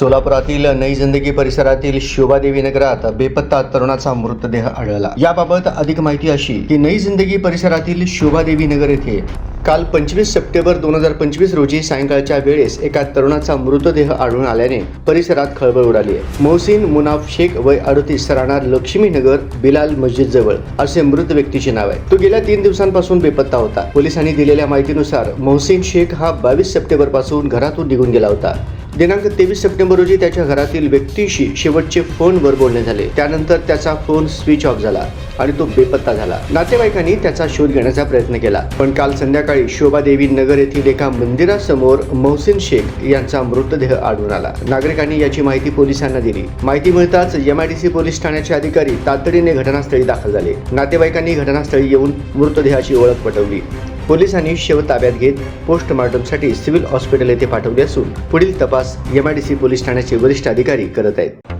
सोलापुरातील नई जिंदगी परिसरातील शोभादेवी नगरात बेपत्ता तरुणाचा मृतदेह आढळला. याबाबत अधिक माहिती अशी की नई जिंदगी परिसरातील शोभादेवी नगर येथे काल पंचवीस सप्टेंबर दोन हजार पंचवीस रोजी सायंकाळच्या वेळेस एका तरुणाचा मृतदेह आढळून आल्याने परिसरात खळबळ उडाली आहे. मोहसिन मुनाफ शेख वय अडतीस राहणार लक्ष्मीनगर बिलाल मस्जिद जवळ असे मृत व्यक्तीचे नाव आहे. तो गेल्या तीन दिवसांपासून बेपत्ता होता. पोलिसांनी दिलेल्या माहितीनुसार मोहसिन शेख हा बावीस सप्टेंबरपासून घरातून निघून गेला होता. दिनांक तेवीस सप्टेंबर रोजी त्याच्या घरातील व्यक्तीशी शेवटचे फोनवर बोलणे झाले. त्यानंतर त्याचा फोन स्विच ऑफ झाला आणि तो बेपत्ता झाला. नातेवाईकांनी त्याचा शोध घेण्याचा प्रयत्न केला. पण काल संध्याकाळी शोभादेवी नगर येथील एका मंदिरासमोर मोहसिन शेख यांचा मृतदेह आढळून आला. नागरिकांनी याची माहिती पोलिसांना दिली. माहिती मिळताच एमआयडीसी पोलीस ठाण्याचे अधिकारी तातडीने घटनास्थळी दाखल झाले. नातेवाईकांनी घटनास्थळी येऊन मृतदेहाची ओळख पटवली. पोलिसांनी शव ताब्यात घेत पोस्टमॉर्टमसाठी सिव्हिल हॉस्पिटल येथे पाठवले असून पुढील तपास एमआयडीसी पोलीस ठाण्याचे वरिष्ठ अधिकारी करत आहेत.